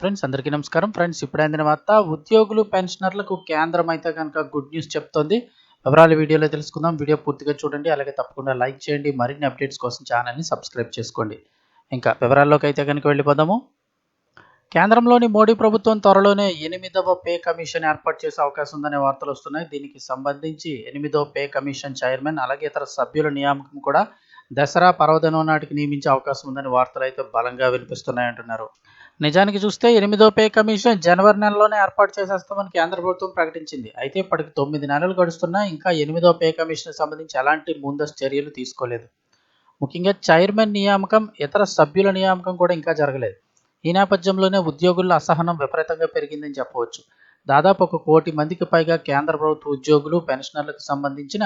Friends అందరికీ నమస్కారం. Friends ఇప్పుడు అందిన వార్త ఉద్యోగులు పెన్షనర్లకు కేంద్రం అయితే కనుక గుడ్ న్యూస్ చెప్తోంది. వివరాలు వీడియోలో తెలుసుకుందాం. వీడియో పూర్తిగా చూడండి. అలాగే తప్పకుండా లైక్ చేయండి. మరిన్ని అప్డేట్స్ కోసం ఛానల్ని సబ్స్క్రైబ్ చేసుకోండి. ఇంకా వివరాల్లోకి అయితే కనుక వెళ్ళిపోదాము. కేంద్రంలోని మోడీ ప్రభుత్వం త్వరలోనే ఎనిమిదవ పే కమిషన్ ఏర్పాటు చేసే అవకాశం ఉందనే వార్తలు వస్తున్నాయి. దీనికి సంబంధించి ఎనిమిదవ పే కమిషన్ చైర్మన్ అలాగే ఇతర సభ్యుల నియామకం కూడా దసరా పర్వదినం నాటికి నియమించే అవకాశం ఉందని వార్తలు అయితే బలంగా వినిపిస్తున్నాయంటున్నారు నిజానికి చూస్తే ఎనిమిదో పే కమిషన్ జనవరి నెలలోనే ఏర్పాటు చేసేస్తామని కేంద్ర ప్రభుత్వం ప్రకటించింది. అయితే ఇప్పటికి తొమ్మిది నెలలు గడుస్తున్నా ఇంకా ఎనిమిదో పే కమిషన్ సంబంధించి ఎలాంటి ముందస్తు చర్యలు తీసుకోలేదు. ముఖ్యంగా చైర్మన్ నియామకం ఇతర సభ్యుల నియామకం కూడా ఇంకా జరగలేదు. ఈ నేపథ్యంలోనే ఉద్యోగుల అసహనం విపరీతంగా పెరిగిందని చెప్పవచ్చు. దాదాపు ఒక కోటి మందికి పైగా కేంద్ర ప్రభుత్వ ఉద్యోగులు పెన్షనర్లకు సంబంధించిన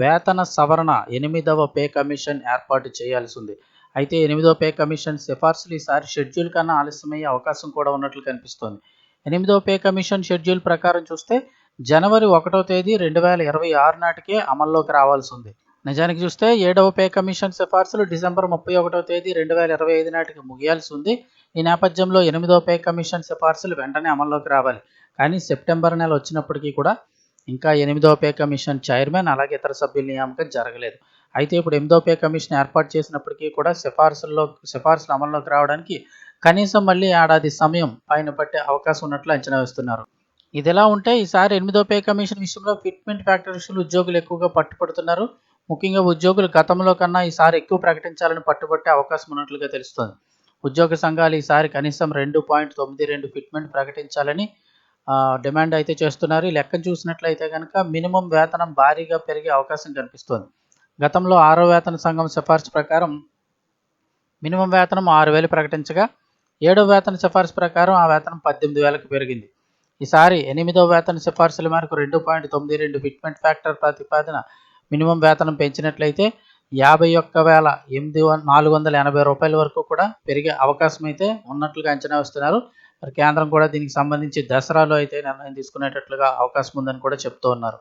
వేతన సవరణ ఎనిమిదవ పే కమిషన్ ఏర్పాటు చేయాల్సి ఉంది అయితే ఎనిమిదవ పే కమిషన్ సిఫార్సులు ఈసారి షెడ్యూల్ కన్నా ఆలస్యమయ్యే అవకాశం కూడా ఉన్నట్లు కనిపిస్తోంది. ఎనిమిదవ పే కమిషన్ షెడ్యూల్ ప్రకారం చూస్తే జనవరి ఒకటో తేదీ రెండు వేల ఇరవై ఆరు నాటికే అమల్లోకి రావాల్సి ఉంది నిజానికి చూస్తే ఏడవ పే కమిషన్ సిఫార్సులు డిసెంబర్ ముప్పై ఒకటో తేదీ రెండు వేల ఇరవై ఐదు నాటికి ముగియాల్సి ఉంది ఈ నేపథ్యంలో ఎనిమిదవ పే కమిషన్ సిఫార్సులు వెంటనే అమల్లోకి రావాలి. కానీ సెప్టెంబర్ నెల వచ్చినప్పటికీ కూడా ఇంకా ఎనిమిదవ పే కమిషన్ చైర్మన్ అలాగే ఇతర సభ్యుల నియామకం జరగలేదు. అయితే ఇప్పుడు ఎనిమిదవ పే కమిషన్ ఏర్పాటు చేసినప్పటికీ కూడా సిఫార్సుల్లో సిఫార్సులు అమల్లోకి రావడానికి కనీసం మళ్ళీ ఏడాది సమయం పైన పట్టే అవకాశం ఉన్నట్లు అంచనా వేస్తున్నారు. ఇది ఎలా ఉంటే ఈసారి ఎనిమిదో పే కమిషన్ విషయంలో ఫిట్మెంట్ ఫ్యాక్టర్ విషయంలో ఉద్యోగులు ఎక్కువగా పట్టుపడుతున్నారు ముఖ్యంగా ఉద్యోగులు గతంలో కన్నా ఈసారి ఎక్కువ ప్రకటించాలని పట్టుబట్టే అవకాశం ఉన్నట్లుగా తెలుస్తోంది. ఉద్యోగ సంఘాలు ఈసారి కనీసం రెండు పాయింట్ తొమ్మిది రెండు ఫిట్మెంట్ ప్రకటించాలని డిమాండ్ అయితే చేస్తున్నారు. ఈ లెక్కను చూసినట్లయితే కనుక మినిమం వేతనం భారీగా పెరిగే అవకాశం కనిపిస్తోంది. గతంలో ఆరో వేతన సంఘం సిఫార్సు ప్రకారం మినిమం వేతనం ఆరు వేలు ప్రకటించగా ఏడో వేతన సిఫార్సు ప్రకారం ఆ వేతనం పద్దెనిమిది వేలకు పెరిగింది. ఈసారి ఎనిమిదో వేతన సిఫార్సుల మేరకు రెండు పాయింట్ తొమ్మిది రెండు ఫిట్మెంట్ ఫ్యాక్టర్ ప్రతిపాదన మినిమం వేతనం పెంచినట్లయితే యాభై ఒక్క వేల ఎనిమిది నాలుగు వందల ఎనభై రూపాయల వరకు కూడా పెరిగే అవకాశం అయితే ఉన్నట్లుగా అంచనా వేస్తున్నారు. మరి కేంద్రం కూడా దీనికి సంబంధించి దసరాలో అయితే నిర్ణయం తీసుకునేటట్లుగా అవకాశం ఉందని కూడా చెప్తూ ఉన్నారు.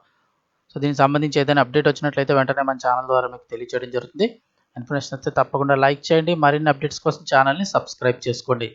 సో దీనికి సంబంధించి ఏదైనా అప్డేట్ వచ్చినట్లయితే వెంటనే మన ఛానల్ ద్వారా మీకు తెలియచేయడం జరుగుతుంది. ఇన్ఫర్మేషన్ అయితే తప్పకుండా లైక్ చేయండి. మరిన్ని అప్డేట్స్ కోసం ఛానల్ని సబ్స్క్రైబ్ చేసుకోండి.